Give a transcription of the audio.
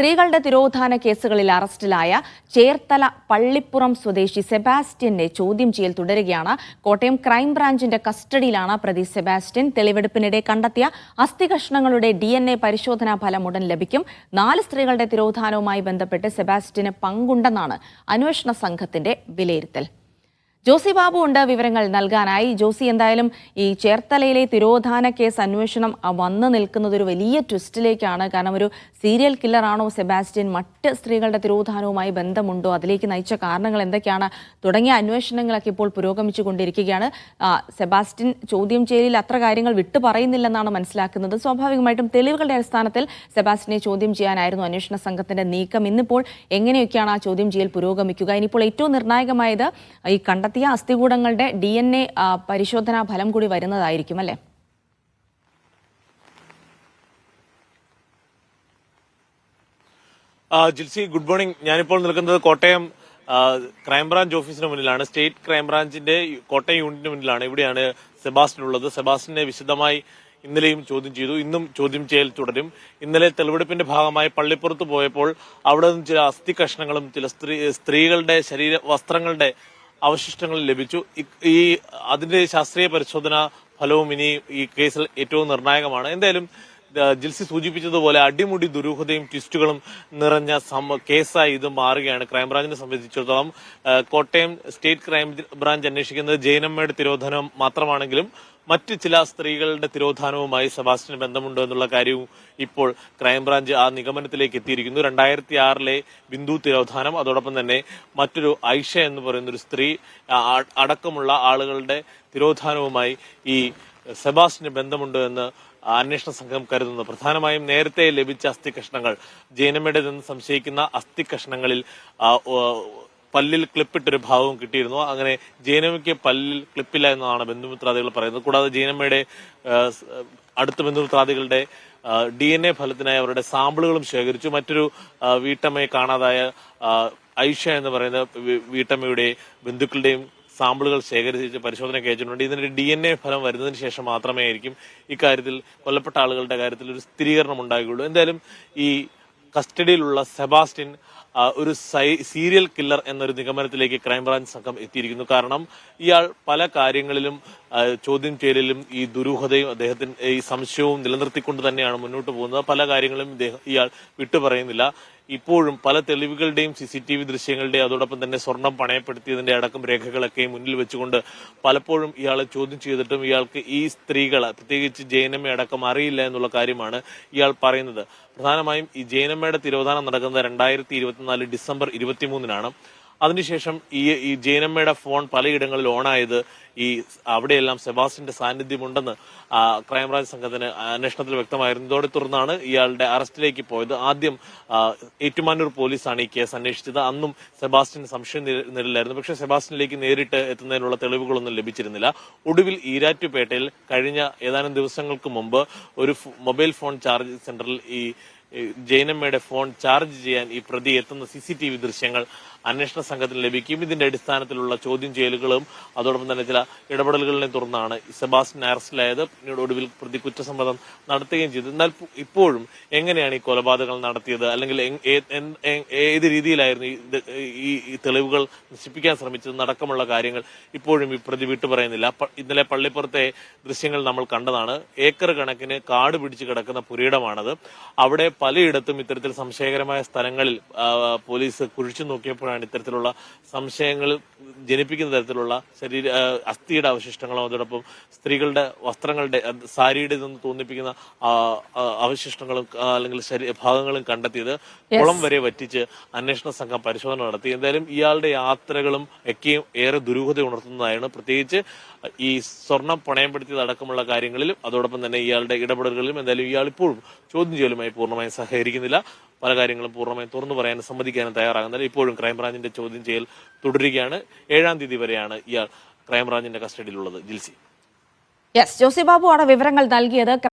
സ്ത്രീകളുടെ തിരോധാന കേസുകളിൽ അറസ്റ്റിലായ ചേർത്തല പള്ളിപ്പുറം സ്വദേശി സെബാസ്റ്റ്യനെ ചോദ്യം ചെയ്യൽ തുടരുകയാണ്. കോട്ടയം ക്രൈംബ്രാഞ്ചിന്റെ കസ്റ്റഡിയിലാണ് പ്രതി സെബാസ്റ്റ്യൻ. തെളിവെടുപ്പിനിടെ കണ്ടെത്തിയ അസ്ഥികഷ്ണങ്ങളുടെ ഡി എൻ എ പരിശോധനാ ഫലം ഉടൻ ലഭിക്കും. നാല് സ്ത്രീകളുടെ തിരോധാനവുമായി ബന്ധപ്പെട്ട് സെബാസ്റ്റ്യന് പങ്കുണ്ടെന്നാണ് അന്വേഷണ സംഘത്തിന്റെ വിലയിരുത്തൽ. ജോസി ബാബു ഉണ്ട് വിവരങ്ങൾ നൽകാനായി. ജോസി എന്തായാലും ഈ ചേർത്തലയിലെ തിരോധാന കേസ് അന്വേഷണം വന്നു നിൽക്കുന്നത് ഒരു വലിയ ട്വിസ്റ്റിലേക്കാണ്. കാരണം ഒരു സീരിയൽ കില്ലറാണോ സെബാസ്റ്റ്യൻ? മറ്റ് സ്ത്രീകളുടെ തിരോധാനവുമായി ബന്ധമുണ്ടോ? അതിലേക്ക് നയിച്ച കാരണങ്ങൾ എന്തൊക്കെയാണ്? തുടങ്ങിയ അന്വേഷണങ്ങളൊക്കെ ഇപ്പോൾ പുരോഗമിച്ചു കൊണ്ടിരിക്കുകയാണ് സെബാസ്റ്റ്യൻ ചോദ്യം ചെയ്യലിൽ അത്ര കാര്യങ്ങൾ വിട്ടു പറയുന്നില്ലെന്നാണ് മനസ്സിലാക്കുന്നത്. സ്വാഭാവികമായിട്ടും തെളിവുകളുടെ അടിസ്ഥാനത്തിൽ സെബാസ്റ്റ്യനെ ചോദ്യം ചെയ്യാനായിരുന്നു അന്വേഷണ സംഘത്തിന്റെ നീക്കം. ഇന്നിപ്പോൾ എങ്ങനെയൊക്കെയാണ് ആ ചോദ്യം ചെയ്യൽ പുരോഗമിക്കുക? ഇനിയിപ്പോൾ ഏറ്റവും നിർണായകമായത് ഈ കണ്ടെത്തിയ അസ്ഥികൂടങ്ങളുടെ ഡി എൻ എ പരിശോധനാ ഫലം കൂടി വരുന്നതായിരിക്കും അല്ലേ? Jilsy good morning. ഞാനിപ്പോൾ നിൽക്കുന്നത് കോട്ടയം ക്രൈംബ്രാഞ്ച് ഓഫീസിന് മുന്നിലാണ്. സ്റ്റേറ്റ് ക്രൈംബ്രാഞ്ചിന്റെ കോട്ടയം യൂണിറ്റിന് മുന്നിലാണ്. ഇവിടെയാണ് സെബാസ്റ്റിൻ ഉള്ളത് സെബാസ്റ്റിനെ വിശദമായി ഇന്നലെയും ചോദ്യം ചെയ്തു. ഇന്നും ചോദ്യം ചെയ്യൽ തുടരും. ഇന്നലെ തെളിവെടുപ്പിന്റെ ഭാഗമായി പള്ളിപ്പുറത്ത് പോയപ്പോൾ അവിടെ നിന്നും ചില അസ്ഥി കഷ്ണങ്ങളും ചില സ്ത്രീ സ്ത്രീകളുടെ ശരീര വസ്ത്രങ്ങളുടെ അവശിഷ്ടങ്ങൾ ലഭിച്ചു. ഈ അതിന്റെ ശാസ്ത്രീയ പരിശോധന ഫലവും ഇനി ഈ കേസിൽ ഏറ്റവും നിർണായകമാണ്. എന്തായാലും ജിൽസി സൂചിപ്പിച്ചതുപോലെ അടിമുടി ദുരൂഹതയും ട്വിസ്റ്റുകളും നിറഞ്ഞ കേസായി ഇത് മാറുകയാണ്. ക്രൈംബ്രാഞ്ചിനെ സംബന്ധിച്ചിടത്തോളം കോട്ടയം സ്റ്റേറ്റ് ക്രൈംബ്രാഞ്ച് അന്വേഷിക്കുന്നത് ജയനമ്മയുടെ തിരോധനം മാത്രമാണെങ്കിലും മറ്റ് ചില സ്ത്രീകളുടെ തിരോധാനവുമായി സെബാസ്റ്റിന് ബന്ധമുണ്ടോ എന്നുള്ള കാര്യവും ഇപ്പോൾ ക്രൈംബ്രാഞ്ച് ആ നിഗമനത്തിലേക്ക് എത്തിയിരിക്കുന്നു. രണ്ടായിരത്തി ആറിലെ ബിന്ദു തിരോധാനം അതോടൊപ്പം തന്നെ മറ്റൊരു ഐഷ എന്ന് പറയുന്ന ഒരു സ്ത്രീ അടക്കമുള്ള ആളുകളുടെ തിരോധാനവുമായി ഈ സെബാസ്റ്റിന് ബന്ധമുണ്ട് എന്ന് അന്വേഷണ സംഘം കരുതുന്നു. പ്രധാനമായും നേരത്തെ ലഭിച്ച അസ്ഥി കഷ്ണങ്ങൾ ജൈനമ്മയുടേതെന്ന് സംശയിക്കുന്ന അസ്ഥി കഷ്ണങ്ങളിൽ പല്ലിൽ ക്ലിപ്പിട്ടൊരു ഭാഗവും കിട്ടിയിരുന്നു. അങ്ങനെ ജൈനമ്മയ്ക്ക് പല്ലിൽ ക്ലിപ്പില്ല എന്നതാണ് ബന്ധുമിത്രാദികൾ പറയുന്നത്. കൂടാതെ ജൈനമ്മയുടെ അടുത്ത ബന്ധുമിത്രാദികളുടെ ഡി എൻ എ ഫലത്തിനായി അവരുടെ സാമ്പിളുകളും ശേഖരിച്ചു. മറ്റൊരു വീട്ടമ്മയെ കാണാതായ ഐഷ എന്ന് പറയുന്ന വീട്ടമ്മയുടെ ബന്ധുക്കളുടെയും സാമ്പിളുകൾ ശേഖരിച്ച് പരിശോധനയ്ക്ക് അയച്ചിട്ടുണ്ട് ഇതിന്റെ ഡി എൻ എ ഫലം വരുന്നതിന് ശേഷം മാത്രമേ ആയിരിക്കും ഇക്കാര്യത്തിൽ കൊല്ലപ്പെട്ട ആളുകളുടെ കാര്യത്തിൽ ഒരു സ്ഥിരീകരണം ഉണ്ടാകുകയുള്ളൂ. എന്തായാലും ഈ കസ്റ്റഡിയിലുള്ള സെബാസ്റ്റ്യൻ ഒരു സീരിയൽ കില്ലർ എന്നൊരു നിഗമനത്തിലേക്ക് ക്രൈംബ്രാഞ്ച് സംഘം എത്തിയിരിക്കുന്നു. കാരണം ഇയാൾ പല കാര്യങ്ങളിലും ചോദ്യം ചെയ്യലിലും ഈ ദുരൂഹതയും അദ്ദേഹത്തിന് ഈ സംശയവും നിലനിർത്തിക്കൊണ്ട് തന്നെയാണ് മുന്നോട്ട് പോകുന്നത്. പല കാര്യങ്ങളും ഇയാൾ വിട്ടുപറയുന്നില്ല. ഇപ്പോഴും പല തെളിവുകളുടെയും സി സി ടി വി ദൃശ്യങ്ങളുടെയും അതോടൊപ്പം തന്നെ സ്വർണം പണയപ്പെടുത്തിയതിന്റെ അടക്കം രേഖകളൊക്കെ മുന്നിൽ വെച്ചുകൊണ്ട് പലപ്പോഴും ഇയാളെ ചോദ്യം ചെയ്തിട്ടും ഇയാൾക്ക് ഈ സ്ത്രീകൾ പ്രത്യേകിച്ച് ജയനമ്മ അടക്കം അറിയില്ല എന്നുള്ള കാര്യമാണ് ഇയാൾ പറയുന്നത്. പ്രധാനമായും ഈ ജയനമ്മയുടെ തിരോധാനം നടക്കുന്നത് രണ്ടായിരത്തി ഇരുപത്തിനാല് ഡിസംബർ ഇരുപത്തിമൂന്നിനാണ്. അതിനുശേഷം ഈ ഈ ജയനമ്മയുടെ ഫോൺ പലയിടങ്ങളിൽ ഓണായത് ഈ അവിടെയെല്ലാം സെബാസ്റ്റിന്റെ സാന്നിധ്യമുണ്ടെന്ന് ക്രൈംബ്രാഞ്ച് സംഘത്തിന് അന്വേഷണത്തിൽ വ്യക്തമായിരുന്നു. ഇതോടെ തുടർന്നാണ് ഇയാളുടെ അറസ്റ്റിലേക്ക് പോയത്. ആദ്യം ഏറ്റുമാനൂർ പോലീസാണ് ഈ കേസ് അന്വേഷിച്ചത്. അന്നും സെബാസ്റ്റിന് സംശയം നിലയിലായിരുന്നു. പക്ഷേ സെബാസ്റ്റിനിലേക്ക് നേരിട്ട് എത്തുന്നതിനുള്ള തെളിവുകളൊന്നും ലഭിച്ചിരുന്നില്ല. ഒടുവിൽ ഈരാറ്റുപേട്ടയിൽ കഴിഞ്ഞ ഏതാനും ദിവസങ്ങൾക്ക് മുമ്പ് ഒരു മൊബൈൽ ഫോൺ ചാർജ് സെന്ററിൽ ഈ ജയനമ്മയുടെ ഫോൺ ചാർജ് ചെയ്യാൻ ഈ പ്രതി എത്തുന്ന സി സി ടി വി ദൃശ്യങ്ങൾ അന്വേഷണ സംഘത്തിന് ലഭിക്കും. ഇതിന്റെ അടിസ്ഥാനത്തിലുള്ള ചോദ്യം ചെയ്യലുകളും അതോടൊപ്പം തന്നെ ചില ഇടപെടലുകളിനെ തുടർന്നാണ് സെബാസ്റ്റ്യൻ അറസ്റ്റിലായത് പിന്നീട് ഒടുവിൽ പ്രതി കുറ്റസമ്മതം നടത്തുകയും ചെയ്തു. എന്നാൽ ഇപ്പോഴും എങ്ങനെയാണ് ഈ കൊലപാതകങ്ങൾ നടത്തിയത്? അല്ലെങ്കിൽ ഏത് രീതിയിലായിരുന്നു ഈ തെളിവുകൾ നശിപ്പിക്കാൻ ശ്രമിച്ചത്? നടക്കമുള്ള കാര്യങ്ങൾ ഇപ്പോഴും ഈ പ്രതി വിട്ടു പറയുന്നില്ല. ഇന്നലെ പള്ളിപ്പുറത്തെ ദൃശ്യങ്ങൾ നമ്മൾ കണ്ടതാണ്. ഏക്കർ കണക്കിന് കാട് പിടിച്ച് കിടക്കുന്ന പുരയിടമാണത്. അവിടെ പലയിടത്തും ഇത്തരത്തിൽ സംശയകരമായ സ്ഥലങ്ങളിൽ പോലീസ് കുഴിച്ചു നോക്കിയപ്പോഴാണ് ഇത്തരത്തിലുള്ള സംശയങ്ങൾ ജനിപ്പിക്കുന്ന തരത്തിലുള്ള ശരീര അസ്ഥിയുടെ അവശിഷ്ടങ്ങളും അതോടൊപ്പം സ്ത്രീകളുടെ വസ്ത്രങ്ങളുടെ സാരിയുടെ നിന്ന് തോന്നിപ്പിക്കുന്ന അവശിഷ്ടങ്ങളും അല്ലെങ്കിൽ ഭാഗങ്ങളും കണ്ടെത്തിയത് കുളം വരെ വറ്റിച്ച് അന്വേഷണ സംഘം പരിശോധന നടത്തി. എന്തായാലും ഇയാളുടെ യാത്രകളും ഒക്കെയും ഏറെ ദുരൂഹത ഉണർത്തുന്നതായാണ്. പ്രത്യേകിച്ച് ഈ സ്വർണം പണയപ്പെടുത്തിയത് അടക്കമുള്ള കാര്യങ്ങളിലും അതോടൊപ്പം തന്നെ ഇയാളുടെ ഇടപെടലുകളിലും എന്തായാലും ഇയാൾ ഇപ്പോഴും ചോദ്യം ചെയ്യലുമായി പൂർണമായും സഹകരിക്കുന്നില്ല. പല കാര്യങ്ങളും പൂർണമായും തുറന്നു പറയാനും സമ്മതിക്കാനും തയ്യാറാകുന്നില്ല. ഇപ്പോഴും ക്രൈംബ്രാഞ്ചിന്റെ ചോദ്യം ചെയ്യൽ തുടരുകയാണ്. ഏഴാം തീയതി വരെയാണ് ഇയാൾ ക്രൈംബ്രാഞ്ചിന്റെ കസ്റ്റഡിയിലുള്ളത്. ജിൽസി. യെസ് ജോസി ബാബു ആണ് വിവരങ്ങൾ നൽകിയത്.